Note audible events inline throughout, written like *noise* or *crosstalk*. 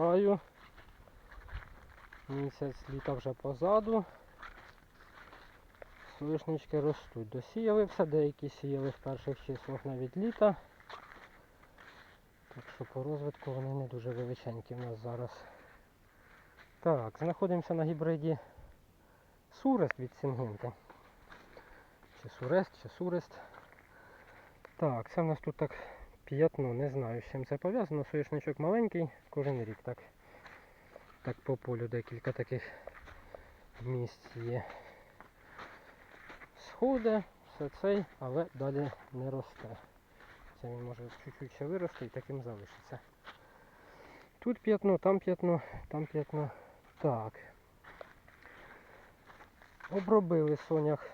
Вітаю. Місяць літа вже позаду. Соняшнички ростуть. Досіяли все, деякі сіяли в перших числах навіть літа. Так що по розвитку вони не дуже величенькі в нас зараз. Так, знаходимося на гібриді Сурест від Сінгенти. Чи Сурест, чи Сурест. Так, це в нас тут так п'ятно, не знаю з чим це пов'язано. Соняшничок маленький, кожен рік так. Так по полю декілька таких місць є. Сходи, все цей, але далі не росте. Це він може чуть-чуть ще виросте і таким залишиться. Тут п'ятно, там п'ятно, там п'ятно. Так. Обробили сонях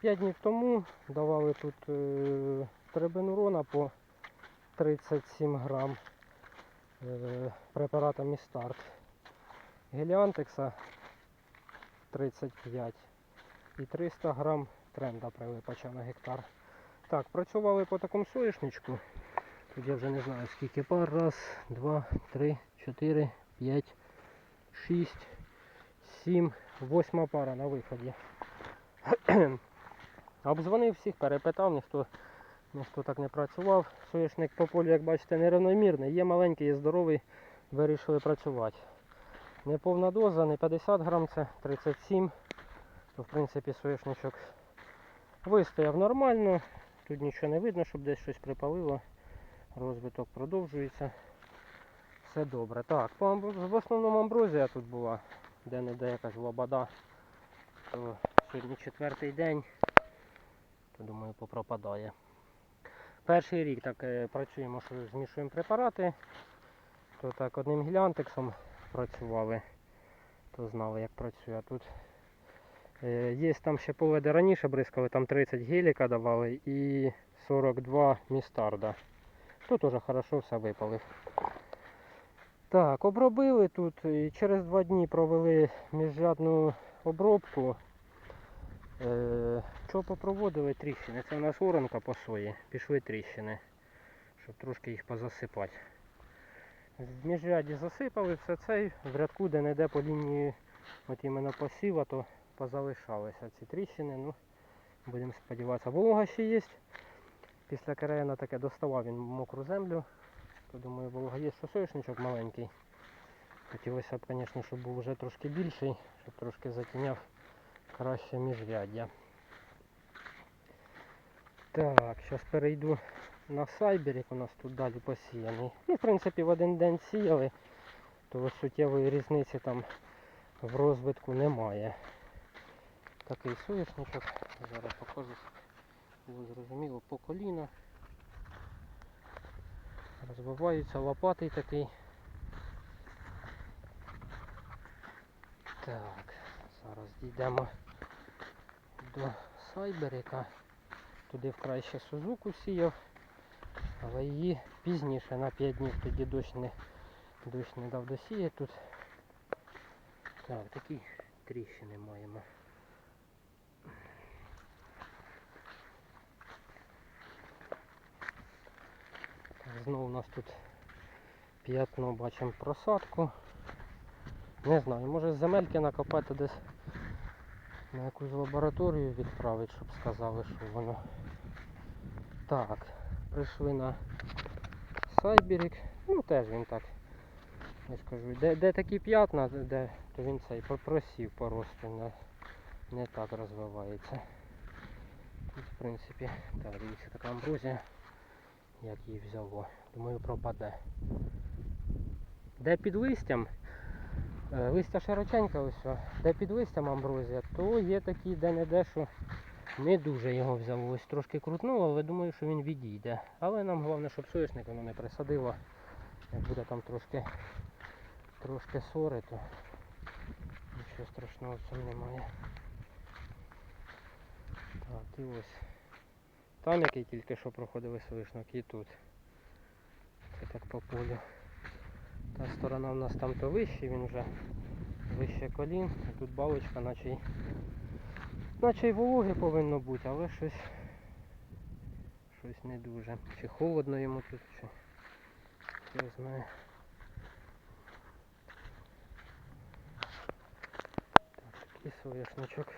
5 днів тому, давали тут е, трибенурона по 37 грам е, препаратом старт. Геліантекса 35 і 300 грам тренда прилипача на гектар. Так, працювали по такому соєшничку. Тут я вже не знаю скільки пар. Раз, два, три, чотири, п'ять, шість, сім, восьма пара на виході. *clears throat* Обдзвонив всіх, перепитав, ніхто, ніхто так не працював. Соєшник по полю, як бачите, нерівномірний. Є маленький, є здоровий, вирішили працювати. Не повна доза, не 50 грам, це 37. То в принципі соєшничок вистояв нормально. Тут нічого не видно, щоб десь щось припалило. Розвиток продовжується. Все добре. Так, в основному амброзія тут була, де-не-де якась лобода. То сьогодні четвертий день, то думаю попропадає. Перший рік так е, працюємо, що змішуємо препарати. То так одним гілянтексом працювали, то знали як працює. А тут е, є там ще поле, де раніше бризкали, там 30 геліка давали і 42 містарда. То теж хорошо все випалив. Так, обробили тут і через два дні провели міжрядну обробку. Е, попроводили тріщини? Це у нас оранка по сої. Пішли тріщини, щоб трошки їх позасипати. В міжряді засипали все це, в рядку де-не-де по лінії от іменно посіва, то позалишалися ці тріщини. Ну, будемо сподіватися. Волога ще є. Після карена таке доставав він мокру землю. То думаю, волога є, що соняшничок маленький. Хотілося б, звісно, щоб був вже трошки більший, щоб трошки затіняв краще міжряддя. Так, зараз перейду на сайбер, як у нас тут далі посіяний. Ну, в принципі, в один день сіяли, то суттєвої різниці там в розвитку немає. Такий соняшничок, зараз покажу, щоб зрозуміло по коліна. Розвиваються лопатий такий. Так, зараз дійдемо до Сайберика. Туди вкрай ще Сузуку сіяв, але її пізніше на 5 днів тоді дощ не, дощ не дав досіяти тут. Так, такі тріщини маємо. Знову у нас тут п'ятно бачимо просадку. Не знаю, може земельки накопати десь на якусь лабораторію відправити, щоб сказали, що воно. Так, прийшли на Сайберік. Ну теж він так. Я скажу, де, де такі п'ятна, де, то він цей попросів по росту, не, не так розвивається. Тут в принципі, так, дивіться, така амброзія, як її взяло. Думаю пропаде. Де під листям, листя широченьке ось, де під листям амброзія, то є такі де-не-де, що не дуже його взяло. Ось трошки крутнуло, але думаю, що він відійде. Але нам головне, щоб соняшник воно не присадило. Як буде там трошки, трошки сори, то нічого страшного в цьому немає. Так, і ось. Там який тільки що проходили соняшник і тут. Це так по полю. Та сторона у нас там то вище, він вже вище колін. Тут балочка, наче наче й вологи повинно бути, але щось щось не дуже. Чи холодно йому тут, чи я знаю. Так, такий соняшничок.